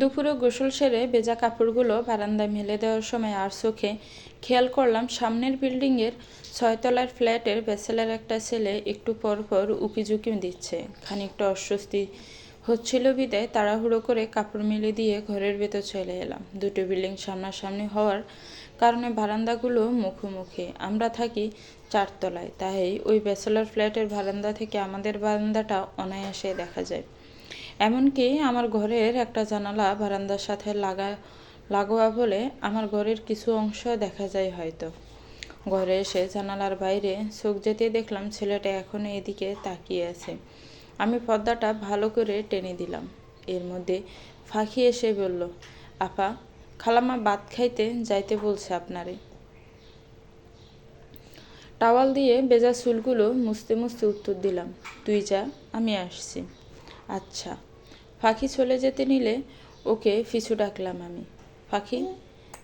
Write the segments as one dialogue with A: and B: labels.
A: দুপুরে গোসল সেরে ভেজা কাপড়গুলো বারান্দায় মেলে দেওয়ার সময় আর চোখে খেয়াল করলাম সামনের বিল্ডিংয়ের ছয়তলার ফ্ল্যাটের ব্যাচেলার একটা ছেলে একটু পর পর উকিঝুঁকি দিচ্ছে। খানিকটা অস্বস্তি হচ্ছিল বিদায়, তাড়াহুড়ো করে কাপড় মেলে দিয়ে ঘরের ভেতর চলে এলাম। দুটো বিল্ডিং সামনাসামনি হওয়ার কারণে বারান্দাগুলো মুখোমুখি। আমরা থাকি চারতলায়, তাই ওই ব্যাচেলার ফ্ল্যাটের বারান্দা থেকে আমাদের বারান্দাটা অনায়াসে দেখা যায়। এমনকি আমার ঘরের একটা জানালা বারান্দার সাথে লাগা, লাগোয়া বলে আমার ঘরের কিছু অংশ দেখা যায় হয়তো। ঘরে এসে জানালার বাইরে চোখ যেতে দেখলাম ছেলেটা এখনও এদিকে তাকিয়ে আছে। আমি পর্দাটা ভালো করে টেনে দিলাম। এর মধ্যে ফাঁকি এসে বলল, আপা খালামা ভাত খাইতে যাইতে বলছে আপনারে। টাওয়াল দিয়ে বেজা চুলগুলো মুছতে মুছতে উত্তর দিলাম, তুই যা, আমি আসছি। আচ্ছা। পাখি চলে যেতে নিলে ওকে পিছু ডাকলাম আমি। পাখি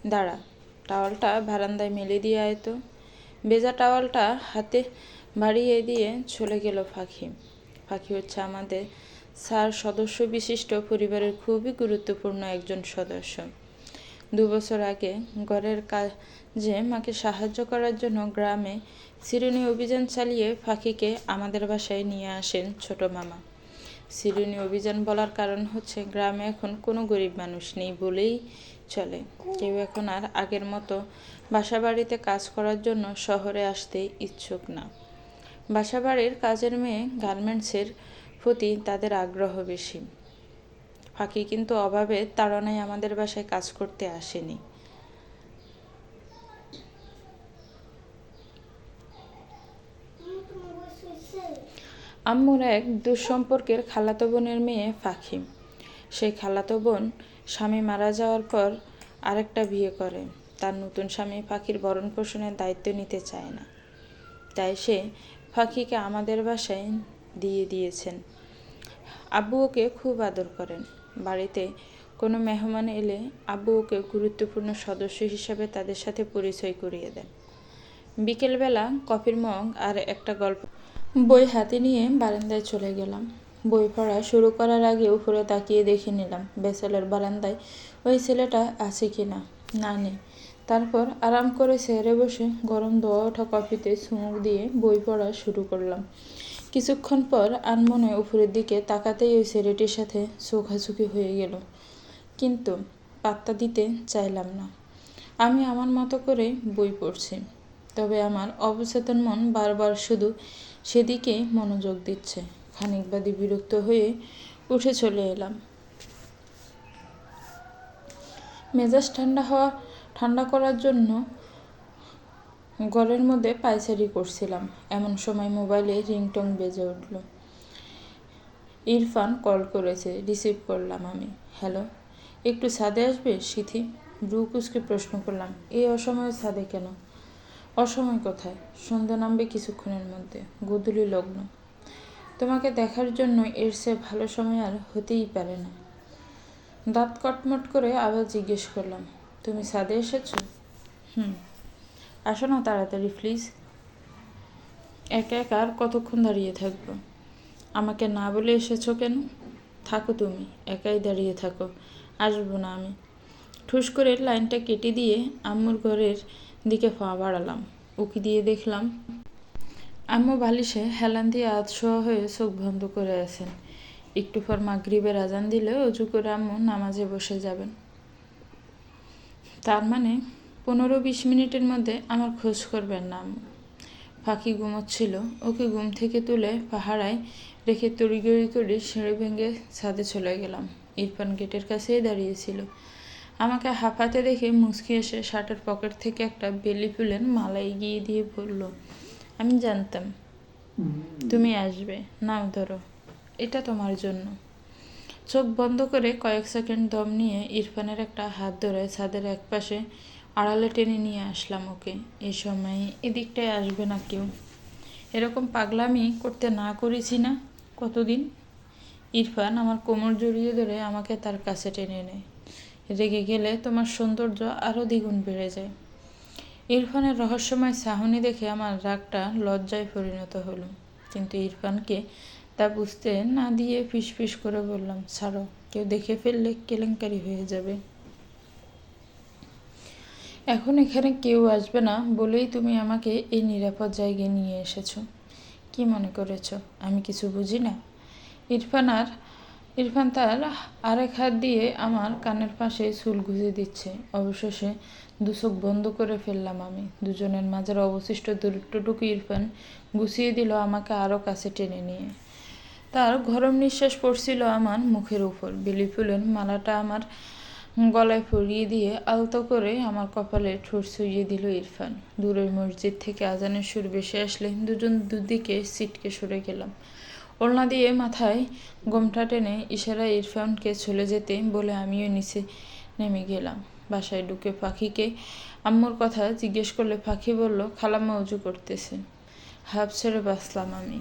A: দাঁড়া, টাওয়ালটা বারান্দায় মেলে দিয়ে আয় তো। বেজা টাওয়ালটা হাতে বাড়িয়ে দিয়ে চলে গেল পাখি পাখি হচ্ছে আমাদের স্যার সদস্য বিশিষ্ট, পরিবারের খুবই গুরুত্বপূর্ণ একজন সদস্য। দু বছর আগে ঘরের কাজে মাকে সাহায্য করার জন্য গ্রামে সিরুনি অভিযান চালিয়ে পাখিকে আমাদের বাসায় নিয়ে আসেন ছোট মামা। সিরুনি অভিযান বলার কারণ হচ্ছে গ্রামে এখন কোনো গরিব মানুষ নেই বলেই চলে। কেউ এখন আর আগের মতো বাসা বাড়িতে কাজ করার জন্য শহরে আসতে ইচ্ছুক না। বাসা বাড়ির কাজের মেয়ে গার্মেন্টসের প্রতি তাদের আগ্রহ বেশি। ফাঁকি কিন্তু অভাবের তাড়নায় আমাদের বাসায় কাজ করতে আসেনি। আম্মুর এক দুঃসম্পর্কের খালাতো বোনের মেয়ে পাখি সেই খালাতো বোন স্বামী মারা যাওয়ার পর আরেকটা বিয়ে করে। তার নতুন স্বামী পাখির ভরণ পোষণের দায়িত্ব নিতে চায় না। তাই সে পাখিকে আমাদের বাসায় দিয়ে দিয়েছেন। আব্বু ওকে খুব আদর করেন। বাড়িতে কোনো মেহমান এলে আব্বু ওকে গুরুত্বপূর্ণ সদস্য হিসাবে তাদের সাথে পরিচয় করিয়ে দেন। বিকেলবেলা কফির মগ আর একটা গল্প বই হাতে নিয়ে বারান্দায় চলে গেলাম। বই পড়া শুরু করার আগে উপরে তাকিয়ে দেখে নিলাম বেসেলের বারান্দায় ওই ছেলেটা আছে কি না না নেই। তারপর আরাম করে চেয়ারে বসে গরম দোয়া ওঠা কফিতে চুমুক দিয়ে বই পড়া শুরু করলাম। কিছুক্ষণ পর আনমনে উপরের দিকে তাকাতেই ওই ছেলেটির সাথে চোখাচুকি হয়ে গেল। কিন্তু পাত্তা দিতে চাইলাম না। আমি আমার মতো করে বই পড়ছি। তবে আমার অবচেতন মন বারবার শুধু সেদিকেই মনোযোগ দিচ্ছে। খানিক বাদে বিরক্ত হয়ে উঠে চলে এলাম। মেজাজ ঠান্ডা হওয়া, ঠান্ডা করার জন্য ঘরের মধ্যে পায়চারি করছিলাম। এমন সময় মোবাইলে রিংটং বেজে উঠল। ইরফান কল করেছে, রিসিভ করলাম আমি। হ্যালো, একটু ছাদে আসবে, সিথি? ব্রু কুচকে প্রশ্ন করলাম। এই অসময়ে ছাদে কেন? অসময় কোথায়? সন্ধ্যা নামবে কিছুক্ষণের মধ্যে, গোধূলি লগ্ন। তোমাকে দেখার জন্য এর সে ভালো সময় আর হতেই পারে না। দাঁত কটমট করে আবার জিজ্ঞেস করলাম, তুমি ছাদে এসেছ? হুম। আসো না তাড়াতাড়ি, প্লিজ। একা একা আর কতক্ষণ দাঁড়িয়ে থাকব? আমাকে না বলে এসেছ কেন? থাকো তুমি, একাই দাঁড়িয়ে থাকো, আসব না আমি। ঠুস করে লাইনটা কেটে দিয়ে আম্মুর ঘরের দিকে পা বাড়ালাম। উকি দিয়ে দেখলাম, আম্মু বালিশে হেলান দিয়ে আতশোয়া হয়ে চোখ বন্ধ করে আছেন। একটু পর মাগরিবের আজান দিলে অজু করে আম্মু নামাজে বসে যাবেন। তার মানে পনেরো বিশ মিনিটের মধ্যে আমার খোঁজ করবেন না আম্মু। ফাঁকি ঘুমোচ্ছিল, ওকে ঘুম থেকে তুলে পাহাড়ায় রেখে তড়িগড়ি করে সিঁড়ি ভেঙে ছাদে চলে গেলাম। ইরফান গেটের কাছেই দাঁড়িয়েছিল আমাকে হাঁপাতে দেখে মুচকি এসে শার্টের পকেট থেকে একটা বেলি ফুলের মালা এগিয়ে দিয়ে বলল, আমি জানতাম তুমি আসবে। নাও ধরো। এটা তোমার জন্য। চোখ বন্ধ করে কয়েক সেকেন্ড দম নিয়ে ইরফানের একটা হাত ধরে ছাদের এক পাশে আড়ালে টেনে নিয়ে আসলাম ওকে। এই সময় এদিকটায় আসবে না কেউ। এরকম পাগলামি করতে না করেছি না? কতদিন? ইরফান আমার কোমর জড়িয়ে ধরে আমাকে তার কাছে টেনে নেয়। রেগে গেলে তোমার সৌন্দর্য আরও দ্বিগুণ বেড়ে যায়। ইরফানের রহস্যময় সাহনি দেখে আমার রাগটা লজ্জায় পরিণত হলো। কিন্তু ইরফানকে তা বুঝতে না দিয়ে ফিস ফিস করে বললাম, ছাড়ো, কেউ দেখে ফেললে কেলেঙ্কারি হয়ে যাবে। এখন এখানে কেউ আসবে না বলেই তুমি আমাকে এই নিরাপদ জায়গায় নিয়ে এসেছ। কি মনে করেছ? আমি কিছু বুঝি না? ইরফান আর ইরফান তার আরেক হাত দিয়ে আমার কানের পাশে চুল গুঁজে দিচ্ছে। অবশেষে দু চোখ বন্ধ করে ফেললাম আমি। দুজনের মাঝের অবশিষ্ট দূরত্বটুকু ইরফান গুছিয়ে দিল আমাকে আরও কাছে টেনে নিয়ে। তার গরম নিঃশ্বাস পড়ছিল আমার মুখের উপর। বেলি ফুলের মালাটা আমার গলায় পরিয়ে দিয়ে আলতো করে আমার কপালে ঠোঁট ছুঁয়ে দিল ইরফান। দূরের মসজিদ থেকে আজানের সুর বেশি আসলে দুজন দুদিকে সিটকে সরে গেলাম। ওলনা দিয়ে মাথায় গোমটা টেনে ইশারা ইরফানকে চলে যেতে বলে আমিও নিচে নেমে গেলাম। বাসায় ঢুকে পাখিকে আম্মুর কথা জিজ্ঞেস করলে পাখি বলল, খালাম্মা উজু করতেছে। হাফ ছেড়ে বাঁচলাম আমি।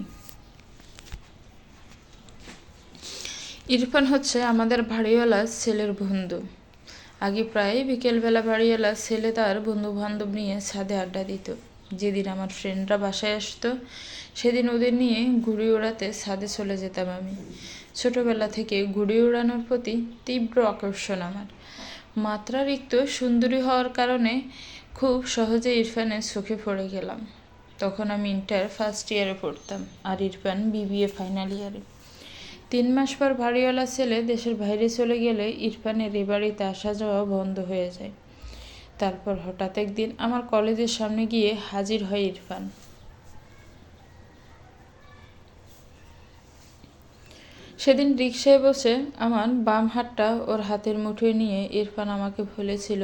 A: ইরফান হচ্ছে আমাদের বাড়িওয়ালা ছেলের বন্ধু। আগে প্রায় বিকেলবেলা বাড়িওয়ালা ছেলে তার বন্ধু বান্ধব নিয়ে ছাদে আড্ডা দিত। যেদিন আমার ফ্রেন্ডরা বাসায় আসতো, সেদিন ওদের নিয়ে ঘুড়ি ওড়াতে ছাদে চলে যেতাম আমি। ছোটবেলা থেকে ঘুড়ি ওড়ানোর প্রতি তীব্র আকর্ষণ আমার। মাত্রারিক্ত সুন্দরী হওয়ার কারণে খুব সহজে ইরফানের চোখে পড়ে গেলাম। তখন আমি ইন্টার ফার্স্ট ইয়ারে পড়তাম আর ইরফান বিবিএ ফাইনাল ইয়ারে তিন মাস পর বাড়িওয়ালা ছেলে দেশের বাইরে চলে গেলে ইরফানের এ বাড়িতে আসা যাওয়া বন্ধ হয়ে যায়। তারপর হঠাৎ একদিন আমার কলেজের সামনে গিয়ে হাজির হয় ইরফান। সেদিন রিক্সায় বসে আমার বাম হাতটা ওর হাতের মুঠোয় নিয়ে ইরফান আমাকে বলেছিল,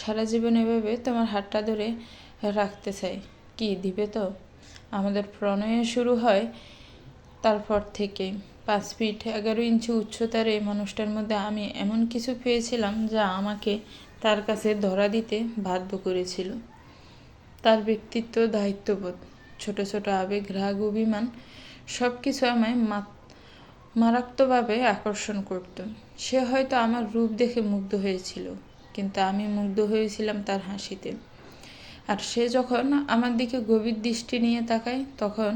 A: সারা জীবন এভাবে তোমার হাতটা ধরে রাখতে চাই। কি দিবে তো? আমাদের প্রণয়ে শুরু হয় তারপর থেকে পাঁচ ফিট এগারো ইঞ্চি উচ্চতার এই মানুষটার মধ্যে আমি এমন কিছু পেয়েছিলাম যা আমাকে তার কাছে ধরা দিতে বাধ্য করেছিল। তার ব্যক্তিত্ব, দায়িত্ববোধ, ছোট ছোট আবেগ, রাগ, অভিমান সব কিছু আমায় মারাত্মকভাবে আকর্ষণ করত। সে হয়তো আমার রূপ দেখে মুগ্ধ হয়েছিল, কিন্তু আমি মুগ্ধ হয়েছিলাম তার হাসিতে। আর সে যখন আমার দিকে গভীর দৃষ্টি নিয়ে তাকায়, তখন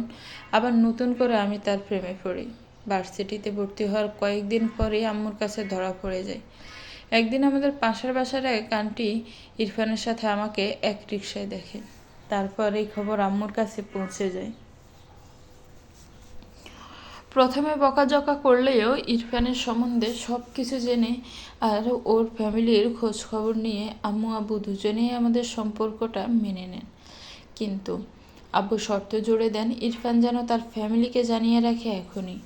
A: আবার নতুন করে আমি তার প্রেমে পড়ি। ভার্সিটিতে ভর্তি হওয়ার কয়েকদিন পরেই আম্মুর কাছে ধরা পড়ে যায়। একদিন আমাদের পাশের বাসার এক আন্টি ইরফানের সাথে আমাকে এক রিক্সায় দেখে। তারপর এই খবর আম্মুর কাছে পৌঁছে যায়। প্রথমে বকাঝকা করলেও ইরফানের সম্বন্ধে সব কিছু জেনে আর ওর ফ্যামিলির খোঁজ খবর নিয়ে আম্মু আব্বু দুজনেই আমাদের সম্পর্কটা মেনে নেন। কিন্তু আব্বু শর্ত জুড়ে দেন ইরফান যেন তার ফ্যামিলিকে জানিয়ে রাখে এখনই।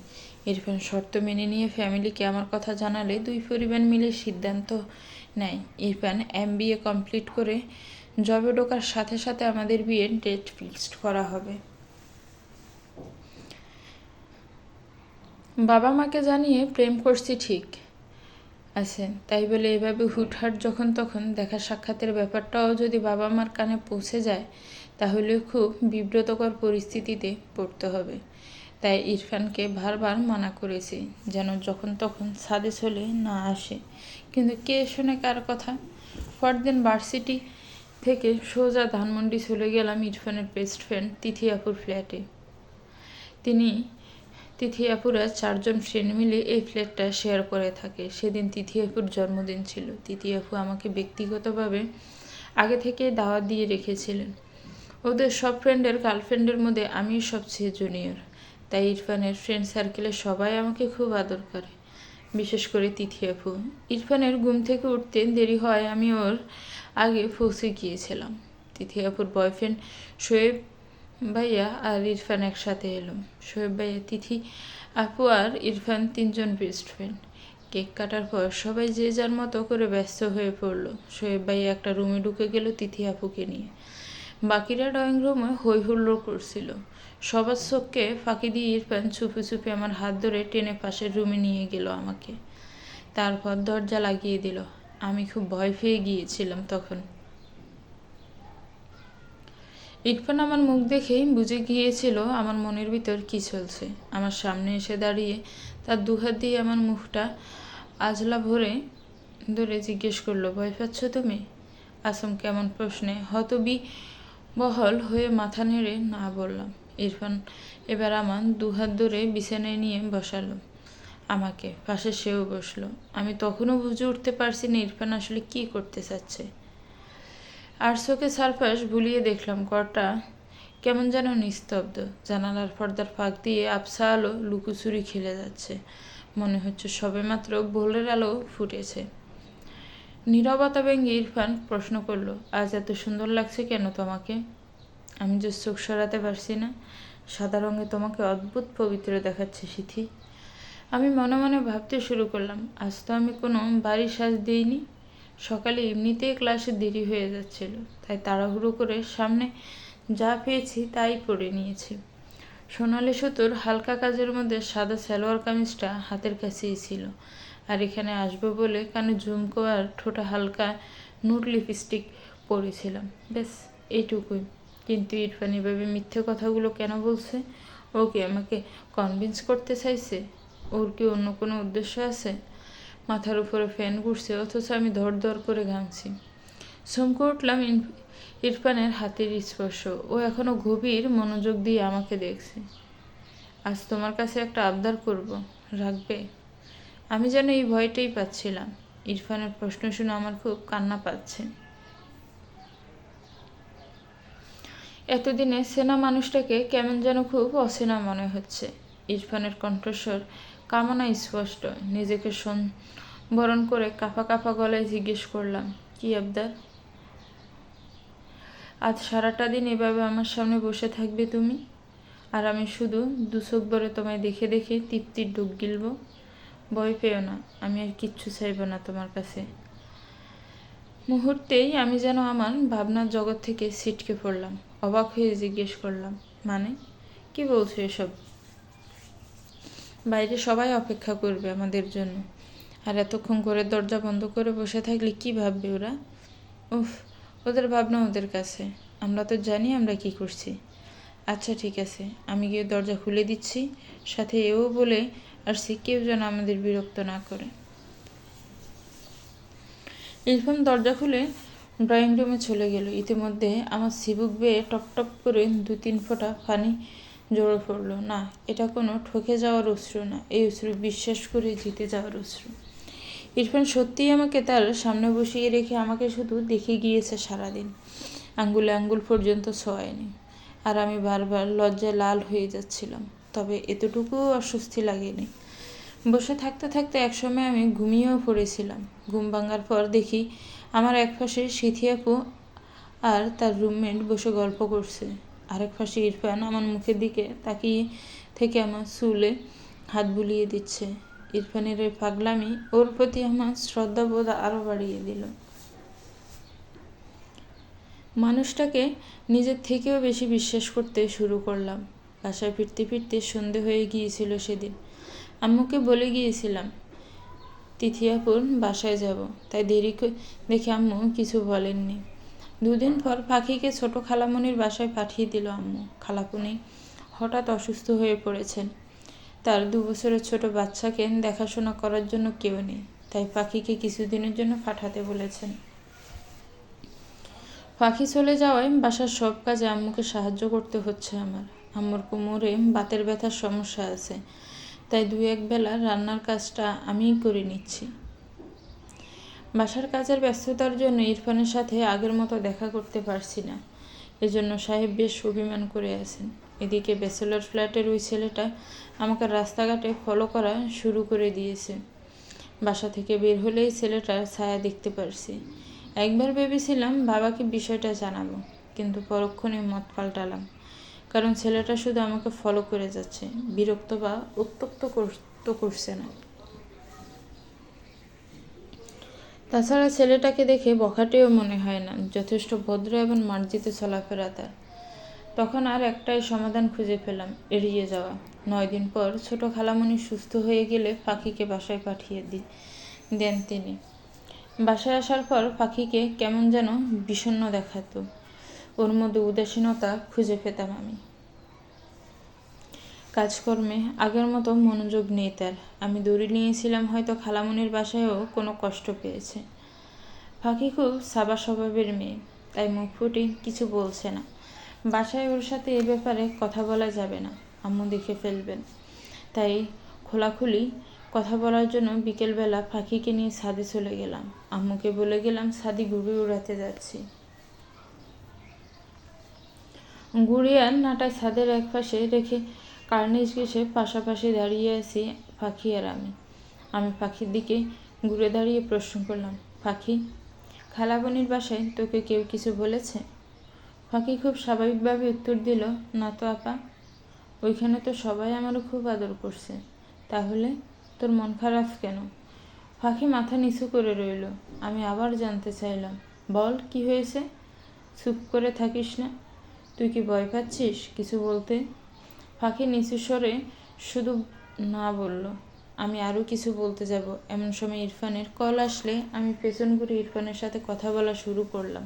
A: ইরফান শর্ত মেনে নিয়ে ফ্যামিলিকে আমার কথা জানালে দুই পরিবার মিলে সিদ্ধান্ত নেয়। ইরফান এম বিএ কমপ্লিট করে জবে ঢোকার সাথে সাথে আমাদের বিয়ের ডেট ফিক্সড করা হবে। বাবা মাকে জানিয়ে প্রেম করছি ঠিক আছে, তাই বলে এভাবে হুটহাট যখন তখন দেখা সাক্ষাতের ব্যাপারটাও যদি বাবা মার কানে পৌঁছে যায়, তাহলে খুব বিব্রতকর পরিস্থিতিতে পড়তে হবে। তাই ইরফানকে বারবার মানা করেছি যেন যখন তখন ছাদে চলে না আসে। কিন্তু কে শোনে কার কথা? পরদিন ভার্সিটি থেকে সোজা ধানমন্ডি চলে গেলাম ইরফানের বেস্ট ফ্রেন্ড তিথিয়াপুর ফ্ল্যাটে তিনি তিথিয়াপুরা চারজন ফ্রেন্ড মিলে এই ফ্ল্যাটটা শেয়ার করে থাকে। সেদিন তিথিয়াপুর জন্মদিন ছিল। তিথিয়াপু আমাকে ব্যক্তিগতভাবে আগে থেকে দাওয়াত দিয়ে রেখেছিলেন। ওদের সব ফ্রেন্ডের গার্লফ্রেন্ডের মধ্যে আমি সবচেয়ে জুনিয়র তাই ইরফানের ফ্রেন্ড সার্কেলে সবাই আমাকে খুব আদর করে। বিশেষ করে তিথি আপু। ইরফানের ঘুম থেকে উঠতে দেরি হয়, আমি ওর আগে পৌঁছে গিয়েছিলাম। তিথি আপুর বয়ফ্রেন্ড শোয়েব ভাইয়া আর ইরফান একসাথে এলো। শোয়েব ভাইয়া, তিথি আপু আর ইরফান তিনজন বেস্ট ফ্রেন্ড কেক কাটার পর সবাই যে যার মতো করে ব্যস্ত হয়ে পড়ল। শোয়েব ভাইয়া একটা রুমে ঢুকে গেল তিথি আপুকে নিয়ে। বাকিরা ড্রয়িং রুমে হৈ হুল্লোড় করছিল। সবার চোখকে ফাঁকি দিয়ে ইরফান চুপি চুপি আমার হাত ধরে টেনে পাশের রুমে নিয়ে গেল আমাকে। তারপর দরজা লাগিয়ে দিল। আমি খুব ভয় পেয়ে গিয়েছিলাম তখন। ইরফান আমার মুখ দেখেই বুঝে গিয়েছিল আমার মনের ভিতর কি চলছে। আমার সামনে এসে দাঁড়িয়ে তার দুহাত দিয়ে আমার মুখটা আজলা ভরে ধরে জিজ্ঞেস করল, ভয় পাচ্ছ তুমি? আসম কেমন প্রশ্নে হতবি বহল হয়ে মাথা নেড়ে না বললাম। ইরফান এবার আমার দুহাত ধরে বিছানায় নিয়ে বসালো। আমাকে পাশে সেও বসল। আমি তখনও বুঝে উঠতে পারছি না ইরফান আসলে কি করতে চাচ্ছে। আর চোখে সারপাশ ভুলিয়ে দেখলাম ঘরটা কেমন যেন নিস্তব্ধ। জানালার পর্দার ফাঁক দিয়ে আবসা আলো লুকোচুরি খেলে যাচ্ছে। মনে হচ্ছে সবেমাত্র ভোরের আলো ফুটেছে। নীরবতা ভেঙে ইরফান প্রশ্ন করল, আজ এত সুন্দর লাগছে কেন তোমাকে? আমি যে চোখ সরাতে পারছি না, সাদা রঙে তোমাকে অদ্ভুত পবিত্র দেখাচ্ছে সিথি। আমি মনে মনে ভাবতে শুরু করলাম, আজ তো আমি কোনো বাড়ির সাজ দিইনি। সকালে এমনিতেই ক্লাসে দেরি হয়ে যাচ্ছিল, তাই তাড়াহুড়ো করে সামনে যা পেয়েছি তাই পরে নিয়েছি। সোনালি সুতোর হালকা কাজের মধ্যে সাদা সালোয়ার কামিজটা হাতের কাছেই ছিল, আর এখানে আসব বলে কানে ঝুমকো আর ঠোঁটা হালকা নুট লিপস্টিক পরেছিলাম। ব্যাস, এইটুকুই। কিন্তু ইরফান এভাবে মিথ্যে কথাগুলো কেন বলছে? ও কি আমাকে কনভিন্স করতে চাইছে? ওর কি অন্য কোনো উদ্দেশ্য আছে? মাথার উপরে ফ্যান ঘুরছে, অথচ আমি ধর ধর করে ঘামছি। চমকে উঠলাম ইরফানের হাতের স্পর্শ। ও এখনও গভীর মনোযোগ দিয়ে আমাকে দেখছে। আজ তোমার কাছে একটা আবদার করব। রাখবে? আমি যেন এই ভয়টাই পাচ্ছিলাম। ইরফানের প্রশ্ন শুনে আমার খুব কান্না পাচ্ছে। এতদিনে সেনা মানুষটাকে কেমন যেন খুব অচেনা মনে হচ্ছে। ইরফানের কণ্ঠস্বর কামনা স্পষ্ট। নিজেকে বরণ করে কাফা কাফা গলায় জিজ্ঞেস করলাম, কি আবদার? আজ সারাটা দিন এভাবে আমার সামনে বসে থাকবে তুমি? আর আমি শুধু দুচোখ ভরে তোমায় দেখে দেখে তৃপ্তির ডুব গিলব? ভয় পেও না, আমি আর কিচ্ছু চাইব না তোমার কাছে। মুহূর্তেই আমি যেন আমার ভাবনার জগৎ থেকে ছিটকে পড়লাম। অবাক হয়ে জিজ্ঞেস করলাম মানে? কি বলছো এসব? বাইরে সবাই অপেক্ষা করবে আমাদের জন্য। আর এতক্ষণ করে দরজা বন্ধ করে বসে থাকলে কি ভাববে ওরা? উফ, ওদের ভাবনা ওদের কাছে। আমরা তো জানি আমরা কি করছি। আচ্ছা ঠিক আছে। আমি গিয়ে দরজা খুলে দিচ্ছি। সাথে এও বলে আর সে কেউ যেন আমাদের বিরক্ত না করে। ইরফান দরজা খুলে ড্রয়িং রুমে চলে গেল। ইতিমধ্যে আমার সিবুক বেয়ে টপ টপ করে দু তিন ফোঁটা পানি জড়ো পড়ল। না, এটা কোনো ঠকে যাওয়ার অশ্রু না, এই অশ্রু বিশ্বাস করে জিতে যাওয়ার অশ্রু। ইরফান সত্যিই আমাকে তার সামনে বসিয়ে রেখে আমাকে শুধু দেখে গিয়েছে সারাদিন। আঙ্গুলে আঙ্গুল পর্যন্ত ছোঁয়ায়নি। আর আমি বারবার লজ্জায় লাল হয়ে যাচ্ছিলাম, তবে এতটুকুও অস্বস্তি লাগেনি। বসে থাকতে থাকতে একসময় আমি ঘুমিয়েও পড়েছিলাম। ঘুম ভাঙার পর দেখি আমার এক পাশে সিথি আপু আর তার রুমমেট বসে গল্প করছে। আরেক পাশে ইরফান আমার মুখের দিকে তাকিয়ে থেকে আমার চুলে হাত বুলিয়ে দিচ্ছে। ইরফানের এই পাগলামি ওর প্রতি আমার শ্রদ্ধাবোধ আরও বাড়িয়ে দিল। মানুষটাকে নিজের থেকেও বেশি বিশ্বাস করতে শুরু করলাম। বাসায় ফিরতে ফিরতে সন্ধে হয়ে গিয়েছিল সেদিন। আম্মুকে বলে গিয়েছিলাম তিথিয়াপুর বাসায় যাব। তাই দেরি দেখে আম্মু কিছু বলেননি। দুদিন পর পাখিকে ছোট খালামণির বাসায় পাঠিয়ে দিল আম্মু। খালাপুনি হঠাৎ অসুস্থ হয়ে পড়েছেন। তার দু বছরের ছোট বাচ্চাকে দেখাশোনা করার জন্য কেউ নেই। তাই পাখিকে কিছুদিনের জন্য পাঠাতে বলেছেন। পাখি চলে যাওয়ায় বাসার সব কাজে আম্মুকে সাহায্য করতে হচ্ছে আমার। আম্মুর কোমরে বাতের ব্যথার সমস্যা আছে। তাই দু এক বেলা রান্নার কাজটা আমিই করে নিচ্ছি। বাসার কাজের ব্যস্ততার জন্য ইরফানের সাথে আগের মতো দেখা করতে পারছি না। এজন্য সাহেব বেশ অভিমান করে আছেন। এদিকে ব্যাচেলর ফ্ল্যাটের ওই ছেলেটা আমাকে রাস্তাঘাটে ফলো করা শুরু করে দিয়েছে। বাসা থেকে বের হলেই ছেলেটার ছায়া দেখতে পারছি। একবার ভেবেছিলাম বাবাকে বিষয়টা জানাব, কিন্তু পরক্ষণে মত পাল্টালাম। কারণ ছেলেটা শুধু আমাকে ফলো করে যাচ্ছে, বিরক্ত বা উত্তপ্ত তো করছে না। তাছাড়া ছেলেটাকে দেখে বখাটেও মনে হয় না, যথেষ্ট ভদ্র এবং মার্জিত চলাফেরা তার। তখন আর একটাই সমাধান খুঁজে পেলাম, এড়িয়ে যাওয়া। নয় দিন পর ছোট খালামণি সুস্থ হয়ে গেলে পাখিকে বাসায় পাঠিয়ে দি, দেন তিনি। বাসায় আসার পর পাখিকে কেমন যেন বিষণ্ণ দেখাতো। ওর মধ্যে উদাসীনতা খুঁজে পেতাম আমি। কাজকর্মে আগের মতো মনোযোগ নেই তার। আমি দৌড়ে নিয়েছিলাম, হয়তো খালামনির বাসায়ও কোনো কষ্ট পেয়েছে। পাখি খুব সাবা স্বভাবের মেয়ে, তাই মুখ ফুটে কিছু বলছে না। বাসায় ওর সাথে এ ব্যাপারে কথা বলা যাবে না, আম্মু দেখে ফেলবেন। তাই খোলাখুলি কথা বলার জন্য বিকেলবেলা পাখিকে নিয়ে ছাদে চলে গেলাম। আম্মুকে বলে গেলাম ছাদি ঘুরে উড়াতে যাচ্ছি। গুড়িয়ার নাটা ছাদের এক পাশে রেখে কার্নিশ ঘেসে পাশাপাশি দাঁড়িয়ে আছি পাখি আর আমি। আমি পাখির দিকে ঘুরে দাঁড়িয়ে প্রশ্ন করলাম পাখি খালাবনির বাসায় তোকে কেউ কিছু বলেছে? পাখি খুব স্বাভাবিকভাবে উত্তর দিল, না তো আপা। ওইখানে তো সবাই আমারও খুব আদর করছে। তাহলে তোর মন খারাপ কেন? পাখি মাথা নিচু করে রইল, আমি আবার জানতে চাইলাম। বল, কি হয়েছে? চুপ করে থাকিস না? তুই কি ভয় পাচ্ছিস কিছু বলতে? পাখি নিচু স্বরে শুধু না বলল, আমি আরও কিছু বলতে যাব। এমন সময় ইরফানের কল আসলে আমি পেছন ঘুরে ইরফানের সাথে কথা বলা শুরু করলাম।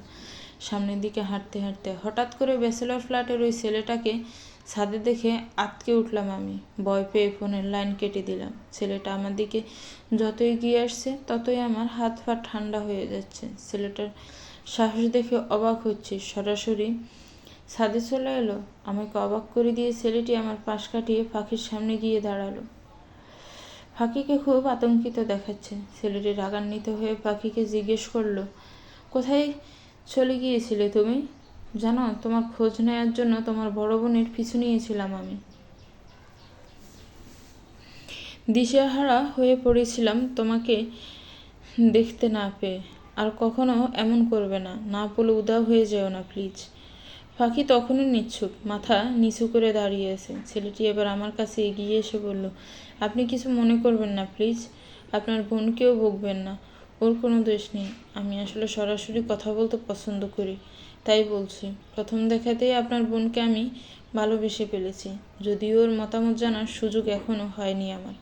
A: সামনের দিকে হাঁটতে হাঁটতে হঠাৎ করে ব্যাচেলর ফ্ল্যাটের ওই ছেলেটাকে ছাদে দেখে আটকে উঠলাম আমি। ভয় পেয়ে ফোনের লাইন কেটে দিলাম। ছেলেটা আমার দিকে যতই এগিয়ে আসছে ততই আমার হাত পা ঠান্ডা হয়ে যাচ্ছে। ছেলেটার সাহস দেখে অবাক হচ্ছে। সরাসরি ছাদে চলে এলো। আমাকে অবাক করে দিয়ে ছেলেটি আমার পাশ কাটিয়ে পাখির সামনে গিয়ে দাঁড়াল। পাখিকে খুব আতঙ্কিত দেখাচ্ছে। ছেলেটি রাগান্বিত হয়ে পাখিকে জিজ্ঞেস করল, কোথায় চলে গিয়েছিলে তুমি? জানো, তোমার খোঁজ নেওয়ার জন্য তোমার বড় বোনের পিছু নিয়েছিলাম আমি। দিশেহারা হয়ে পড়েছিলাম তোমাকে দেখতে না পেয়ে। আর কখনো এমন করবে না। না বলে উদাও হয়ে যেও না, প্লিজ। পাখি তখনও নিচ্ছুক, মাথা নিচু করে দাঁড়িয়ে আছে। ছেলেটি এবার আমার কাছে এগিয়ে এসে বলল, আপনি কিছু মনে করবেন না, প্লিজ। আপনার বোনকেও বকবেন না। ওর কোনো দোষ নেই। আমি আসলে সরাসরি কথা বলতে পছন্দ করি, তাই বলছি। প্রথম দেখাতেই আপনার বোনকে আমি ভালোবেসে ফেলেছি। যদিও ওর মতামত জানার সুযোগ এখনও হয়নি আমার।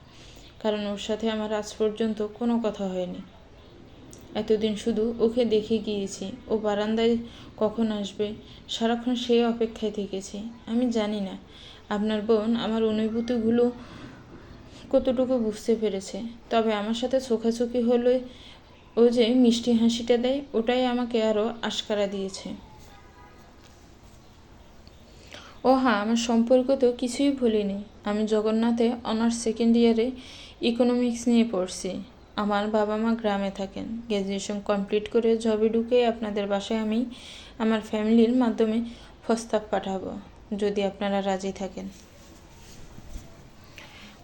A: কারণ ওর সাথে আমার আজ পর্যন্ত কোনো কথা হয়নি। এতদিন শুধু ওকে দেখে গিয়েছি। ও বারান্দায় কখন আসবে? সারাক্ষণ সেই অপেক্ষায় থেকেছি। আমি জানি না। আপনার বোন আমার অনুভূতিগুলো কতটুকু বুঝতে পেরেছে। তবে আমার সাথে চোখাচোখি হলে ও যে মিষ্টি হাসিটা দেয়, ওটাই আমাকে আরও আশকারা দিয়েছে। ও হ্যাঁ আমার সম্পর্ক তো কিছুই ভুলিনি। আমি জগন্নাথে অনার্স সেকেন্ড ইয়ারে ইকোনমিক্স নিয়ে পড়ছি। আমার বাবা মা গ্রামে থাকেন। গ্র্যাজুয়েশন কমপ্লিট করে জবে ঢুকে আপনাদের বাসায় আমি আমার ফ্যামিলির মাধ্যমে প্রস্তাব পাঠাবো, যদি আপনারা রাজি থাকেন।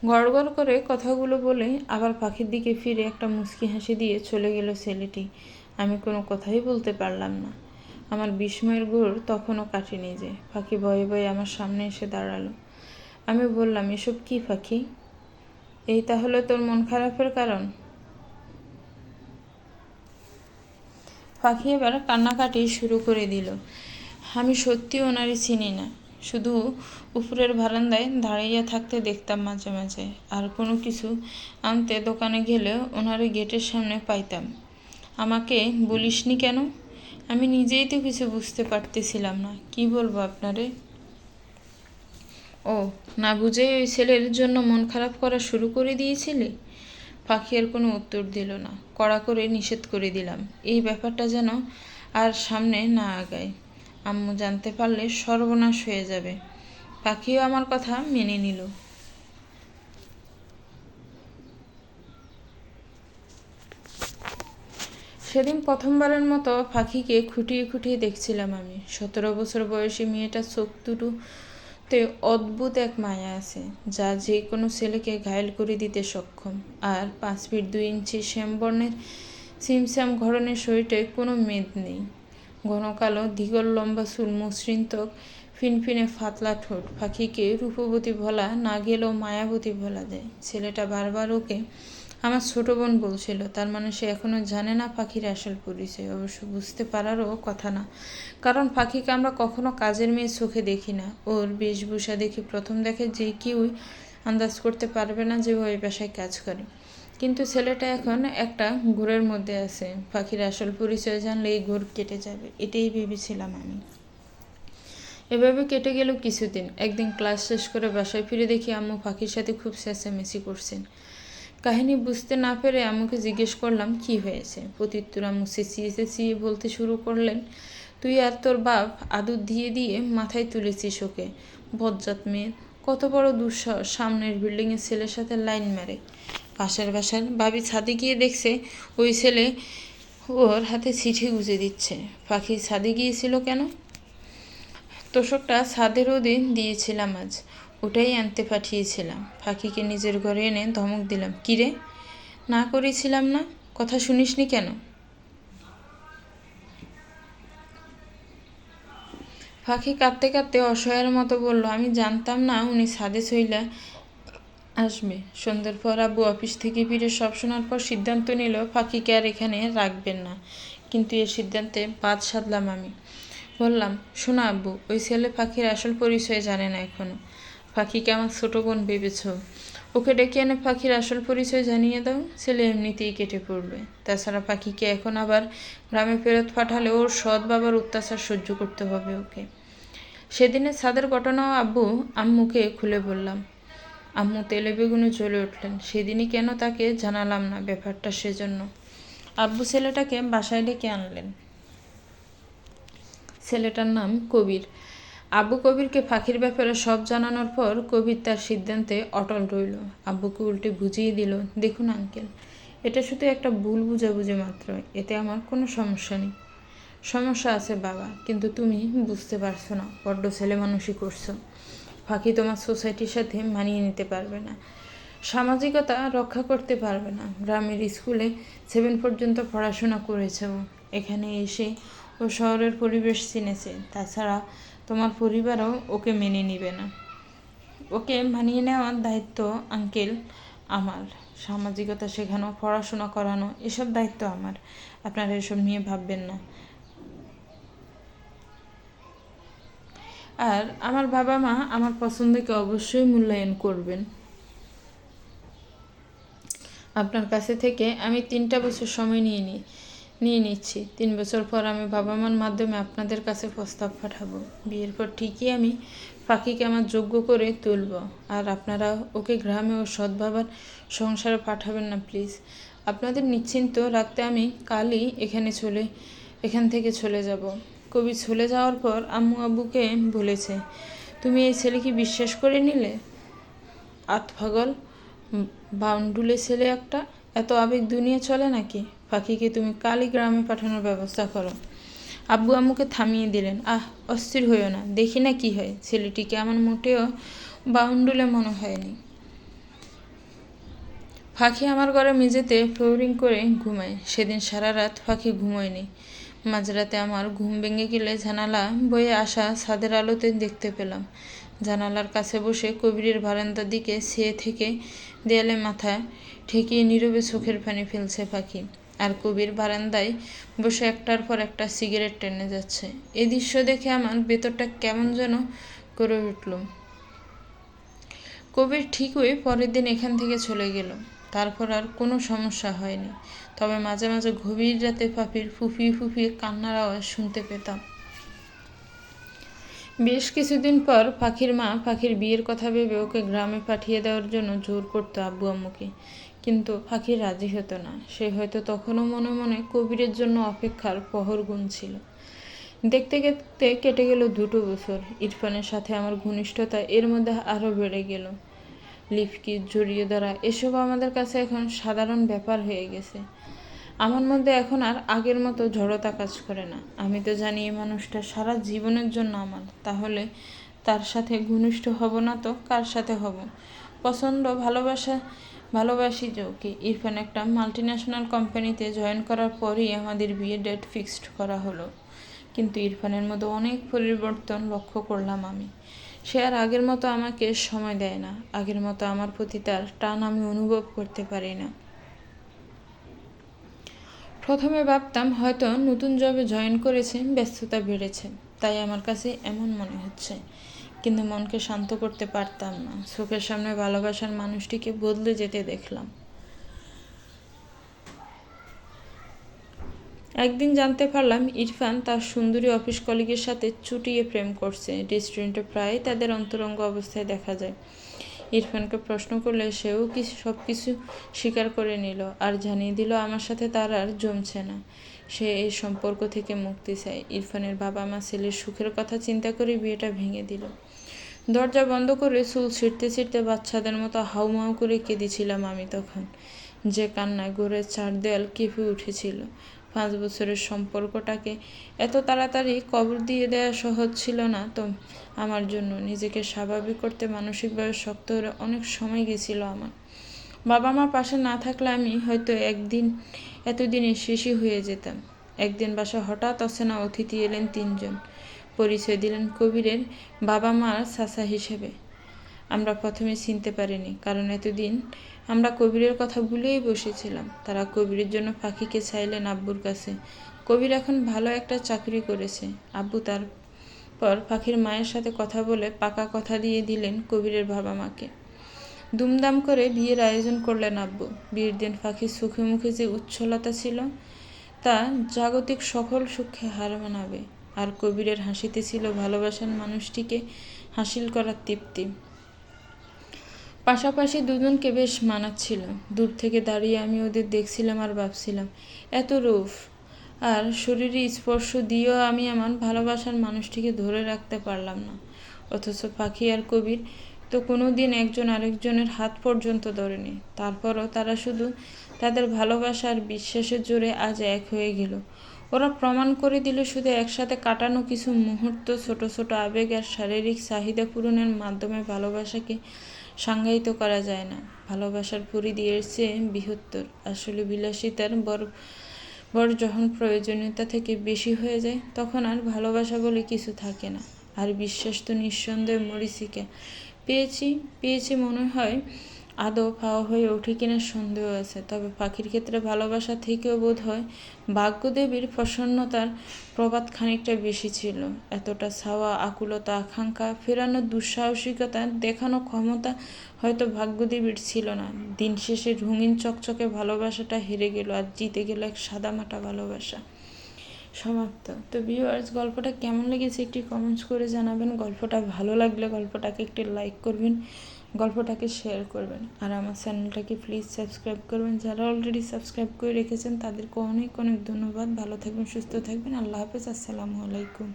A: গড় গড় করে কথাগুলো বলে আবার পাখির দিকে ফিরে একটা মুচকি হাসি দিয়ে চলে গেল ছেলেটি। আমি কোনো কথাই বলতে পারলাম না। আমার বিস্ময়ের ঘোর তখনও কাটেনি যে পাখি ভয়ে ভয়ে আমার সামনে এসে দাঁড়াল। আমি বললাম, এসব কি পাখি? এই তাহলে তোর মন খারাপের কারণ? পাখি এবার কান্নাকাটি শুরু করে দিল। আমি সত্যি ওনারই চিনি না। শুধু উপরের বারান্দায় দাঁড়িয়ে থাকতে দেখতাম মাঝে মাঝে। আর কোনো কিছু আনতে দোকানে গেলে ওনারে গেটের সামনে পাইতাম। আমাকে বলিসনি কেন? আমি নিজেই তো কিছু বুঝতে পারতেছিলাম না। কি বলব আপনারে? ও, না বুঝেই ওই ছেলের জন্য মন খারাপ করা শুরু করে দিয়েছিলে? পাখি আর কোনো উত্তর দিল না। কড়া করে নিষেধ করে দিলাম। এই ব্যাপারটা যেন আর সামনে না আগায়। আম্মু জানতে পারলে সর্বনাশ হয়ে যাবে। পাখিও আমার কথা মেনে নিল। সেদিন প্রথমবারের মতো পাখিকে খুঁটিয়ে খুঁটিয়ে দেখছিলাম আমি। সতেরো বছর বয়সী মেয়েটার চোখ দুটোতে অদ্ভুত এক মায়া আছে, যা যে কোনো ছেলেকে ঘায়েল করে দিতে সক্ষম। আর পাঁচ ফিট দুই ইঞ্চি শ্যামবর্ণের সিমস্যাম ঘরনের শরীরটায় কোনো মেদ নেই। ঘন কালো দিগল লম্বা চুল, মসৃণ ত্বক, ফিনফিনে ফাতলা ঠোঁট, পাখিকে রূপবতী ভোলা না গেলেও মায়াবতী ভোলা যায়। ছেলেটা বারবার ওকে আমার ছোট বোন বলছিল, তার মানে সে এখনও জানে না পাখির আসল পরিচয়, অবশ্য বুঝতে পারারও কথা না। কারণ পাখিকে আমরা কখনো কাজের মেয়ে চোখে দেখি না। ওর বেশভূষা দেখে প্রথম দেখে যে কেউই আন্দাজ করতে পারবে না যে ও এই বাসায় কাজ করে। কিন্তু ছেলেটা এখন একটা ঘোরের মধ্যে আছে। পাখির আসল পরিচয় জানলে এই ঘোর কেটে যাবে, এটাই ভেবেছিলাম আমি। এভাবে কেটে গেল কিছুদিন। একদিন ক্লাস শেষ করে বাসায় ফিরে দেখি আম্মু পাখির সাথে খুব চেঁচামেচি করছেন। কাহিনী বুঝতে না পেরে আম্মুকে জিজ্ঞেস করলাম, কি হয়েছে? প্রত্যুত্তর আম্মু চেঁচিয়ে চেঁচিয়ে বলতে শুরু করলেন, তুই আর তোর বাপ আদুর দিয়ে দিয়ে মাথায় তুলেছিস ওকে। বজ্জাত মেয়ে, কত বড় দুঃসাহস। সামনের বিল্ডিংয়ের ছেলের সাথে লাইন মারে। পাশের বাসার বাবি ছাদে গিয়ে দেখছে, ওই ছেলে ওর হাতে চিঠি গুজে দিচ্ছে। পাখি ছাদে গিয়েছিল কেন? তোষকটা ছাদের দিন দিয়েছিলাম আজ। ওটাই আনতে পাঠিয়েছিলাম। পাখিকে নিজের ঘরে এনে ধমক দিলাম কিরে না করেছিলাম না? কথা শুনিসনি কেন? পাখি কাঁদতে কাঁদতে অসহায়ের মতো বলল, আমি জানতাম না উনি সাদে শৈলা আসবে। সন্ধ্যের পর আব্বু অফিস থেকে ফিরে সব শোনার পর সিদ্ধান্ত নিল পাখিকে আর এখানে রাখবেন না। কিন্তু এ সিদ্ধান্তে বাদ সাধলাম আমি। বললাম, শোনা আব্বু, ওই ছেলে পাখির আসল পরিচয় জানে না এখনও। পাখিকে আমার ছোটো বোন ভেবেছ? ওকে ডেকে এনে পাখির আসল পরিচয় জানিয়ে দাও, ছেলে এমনিতেই কেটে পড়বে। তাছাড়া পাখিকে এখন আবার গ্রামে ফেরত পাঠালে ওর সৎ বাবার অত্যাচার সহ্য করতে হবে ওকে। সেদিনের ছাদের ঘটনাও আব্বু আম্মুকে খুলে বললাম, আম্মু, তেলে বেগুনে চলে উঠলেন। সেদিনই কেন তাকে জানালাম না ব্যাপারটা সেজন্য? আব্বু ছেলেটাকে বাসায় ডেকে আনলেন। ছেলেটার নাম কবির। আব্বু কবিরকে পাখির ব্যাপারে সব জানানোর পর কবির তার সিদ্ধান্তে অটল রইল। আব্বুকে উল্টে বুঝিয়ে দিল, দেখুন আঙ্কেল, এটা শুধু একটা ভুল বুঝাবুঝি মাত্র, এতে আমার কোনো সমস্যা নেই। সমস্যা আছে বাবা, কিন্তু তুমি বুঝতে পারছ না, বড্ড ছেলে মানুষই করছ। ফাঁকি তোমার সোসাইটির সাথে মানিয়ে নিতে পারবে না। সামাজিকতা রক্ষা করতে পারবে না। গ্রামের স্কুলে সেভেন পর্যন্ত পড়াশোনা করেছে ও। এখানে এসে ও শহরের পরিবেশ চিনেছে। তাছাড়া তোমার পরিবারও ওকে মেনে নিবে না। ওকে মানিয়ে নেওয়ার দায়িত্ব আঙ্কেল আমার। সামাজিকতা শেখানো, পড়াশোনা করানো, এসব দায়িত্ব আমার। আপনারা এসব নিয়ে ভাববেন না। আর আমার বাবা মা আমার পছন্দকে অবশ্যই মূল্যায়ন করবেন। আপনার কাছে থেকে আমি তিনটা বছর সময় নিয়ে নিই। নিয়ে নিচ্ছি। তিন বছর পর আমি বাবা মার মাধ্যমে আপনাদের কাছে প্রস্তাব পাঠাবো। বিয়ের পর ঠিকই আমি পাখিকে আমার যোগ্য করে তুলব। আর আপনারা ওকে গ্রামে ও সৎ বাবার সংসারে পাঠাবেন না, প্লিজ। আপনাদের নিশ্চিন্ত রাখতে আমি কালই এখানে চলে, এখান থেকে চলে যাব। কবি চলে যাওয়ার পর আম্মু আব্বুকে বলেছে, তুমি এই ছেলেকে বিশ্বাস করে নিলে? আতফাগল, বাউন্ডুলে ছেলে একটা? এত আবেগ দুনিয়া চলে নাকি? পাখিকে তুমি কালী গ্রামে পাঠানোর ব্যবস্থা করো। আব্বু আম্মুকে থামিয়ে দিলেন। আহ, অস্থির হইও না, দেখি না কি হয়। ছেলেটিকে আমার মোটেও বাউন্ডুলে মনে হয়নি। পাখি আমার ঘরে মেঝেতে ফ্লোরিং করে ঘুমায়। সেদিন সারা রাত পাখি ঘুমোয়নি। মাঝরাতে আমার ঘুম ভেঙে গেলে জানালা বয়ে আসা ছাদের আলোতে দেখতে পেলাম। জানালার কাছে বসে কবিরের বারান্দার দিকে চেয়ে থেকে দেয়ালে মাথা ঠেকিয়ে নীরবে চোখের পানি ফেলছে পাখি। আর কবির বারান্দায় বসে একটার পর একটা সিগারেট টেনে যাচ্ছে। এই দৃশ্য দেখে আমার ভেতরটা কেমন যেন করে উঠল। কবির ঠিক ঠিকই পরের দিন এখান থেকে চলে গেল। তারপর আর কোনো সমস্যা হয়নি। তবে মাঝে মাঝে গভীর রাতে পাপির ফুফিয়ে ফুফিয়ে কান্নার আওয়াজ শুনতে পেতাম। বেশ কিছুদিন পর পাখির মা পাখির বিয়ের কথা ভেবে ওকে গ্রামে পাঠিয়ে দেওয়ার জন্য জোর করতো আব্বু আম্মুকে। কিন্তু পাখি রাজি হতো না। সে হয়তো তখনও মনে মনে কবিরের জন্য অপেক্ষার প্রহর গুনছিল। দেখতে দেখতে কেটে গেল দুটো বছর। ইরফানের সাথে আমার ঘনিষ্ঠতা এর মধ্যে আরও বেড়ে গেল। লিফকি জড়িয়ে ধরা এসব আমাদের কাছে এখন সাধারণ ব্যাপার হয়ে গেছে। আমার মধ্যে এখন আর আগের মতো জড়তা কাজ করে না। আমি তো জানি এই মানুষটা সারা জীবনের জন্য আমার। তাহলে তার সাথে ঘনিষ্ঠ হব না তো কার সাথে হব? পছন্দ, ভালোবাসা ভালোবাসি ওকে। ইরফান একটা মাল্টি ন্যাশনাল কোম্পানিতে জয়েন করার পরই আমাদের বিয়ে ডেট ফিক্সড করা হলো। কিন্তু ইরফানের মতো অনেক পরিবর্তন লক্ষ্য করলাম আমি। সে আর আগের মতো আমাকে সময় দেয় না। আগের মতো আমার প্রতি তার টান আমি অনুভব করতে পারি না। প্রথমে ভাবতাম হয়তো নতুন জবে জয়েন করেছে, ব্যস্ততা বেড়েছে। তাই আমার কাছে এমন মনে হচ্ছে। কিন্তু মনকে শান্ত করতে পারতাম না। চোখের সামনে ভালোবাসার মানুষটিকে বদলে যেতে দেখলাম। একদিন জানতে পারলাম ইরফান তার সুন্দরী অফিস কলিগের সাথে চুটিয়ে প্রেম করছে। রেস্টুরেন্টে প্রায় তাদের অন্তরঙ্গ অবস্থায় দেখা যায়। ইরফানকে প্রশ্ন করলে সেও কি সব কিছু স্বীকার করে নিল আর জানিয়ে দিল, আমার সাথে তার আর জমছে না। সে এই সম্পর্ক থেকে মুক্তি চায়। ইরফানের বাবা মা ছেলের সুখের কথা চিন্তা করে বিয়েটা ভেঙে দিল। দরজা বন্ধ করে চুল ছিঁড়তে ছিঁড়তে বাচ্চাদের মতো হাউমাউ করে কেঁদেছিলাম আমি তখন। যে কান্নায় গোরের চার দেয়াল কেঁপে উঠেছিল। পাঁচ বছরের সম্পর্কটাকে এত তাড়াতাড়ি কবর দিয়ে দেওয়া সহজ ছিল না তো। আমার জন্য নিজেকে স্বাভাবিক করতে মানসিকভাবে শক্ত হয়ে অনেক সময় গেছিল আমার। বাবা মা পাশে না থাকলে আমি হয়তো একদিন এতদিনে শেষই হয়ে যেতাম। একদিন বাসা হঠাৎ অচেনা অতিথি এলেন তিনজন। পরিচয় দিলেন কবিরের বাবা মার চাচা হিসেবে। আমরা প্রথমে চিনতে পারিনি, কারণ এতদিন আমরা কবিরের কথা ভুলেই বসেছিলাম। তারা কবিরের জন্য পাখিকে চাইলেন আব্বুর কাছে। কবির এখন ভালো একটা চাকরি করেছে। আব্বু তার পর পাখির মায়ের সাথে কথা বলে পাকা কথা দিয়ে দিলেন কবিরের বাবা মাকে দুমদাম করে বিয়ের আয়োজন করলেন আব্বু। বিয়ের দিন পাখির চোখে মুখে যে উচ্ছলতা ছিল, তা জাগতিক সকল সুখে হার মানাবে। আর কবিরের হাসিতে ছিল ভালোবাসার মানুষটিকে হাসিল করার তৃপ্তি। পাশাপাশি দুজনকে বেশ মানাচ্ছিল দূর থেকে দাঁড়িয়ে আমি ওদের দেখছিলাম আর ভাবছিলাম, এত রূপ আর শরীরে স্পর্শ দিয়েও আমি আমার ভালোবাসার মানুষটিকে ধরে রাখতে পারলাম না। অথচ পাখি আর কবির তো কোনো দিন একজন আরেকজনের হাত পর্যন্ত ধরেনি। তারপরও তারা শুধু তাদের ভালোবাসা আর বিশ্বাসের জোরে আজ এক হয়ে গেল। ওরা প্রমাণ করে দিল শুধু একসাথে কাটানো কিছু মুহূর্ত, ছোট ছোট আবেগ আর শারীরিক চাহিদা পূরণের মাধ্যমে ভালোবাসাকে সংজ্ঞায়িত করা যায় না। ভালোবাসার পরিধি এর চেয়ে বৃহত্তর। আসলে বিলাসিতার বড় বড় যখন প্রয়োজনীয়তা থেকে বেশি হয়ে যায়, তখন আর ভালোবাসা বলে কিছু থাকে না। আর বিশ্বাস তো নিঃসন্দেহে মরিচিকা। পেয়েছি পেয়েছি মনে হয় আদৌ পাওয়া হয়ে ওঠে কিনা সন্দেহ আছে। তবে পাখির ক্ষেত্রে ভালোবাসা থেকেও বোধ হয় ভাগ্যদেবীর প্রসন্নতার প্রবাদ খানিকটা বেশি ছিল। এতটা ছাওয়া, আকুলতা, আকাঙ্ক্ষা ফেরানোর দুঃসাহসিকতা, দেখানো ক্ষমতা হয়তো ভাগ্যদেবীর ছিল না। দিন শেষে রঙিন চকচকে ভালোবাসাটা হেরে গেল আর জিতে গেল এক সাদামাটা ভালোবাসা। সমাপ্ত। তো ভিউয়ার্স গল্পটা কেমন লেগেছে একটি কমেন্টস করে জানাবেন। গল্পটা ভালো লাগলে গল্পটাকে একটি লাইক করবেন। গল্পটাকে শেয়ার করবেন। আর আমার চ্যানেলটাকে প্লিজ সাবস্ক্রাইব করবেন। যারা অলরেডি সাবস্ক্রাইব করে রেখেছেন, তাদেরকে অনেক অনেক ধন্যবাদ। ভালো থাকবেন, সুস্থ থাকবেন। আল্লাহ হাফেজ। আসসালামু আলাইকুম।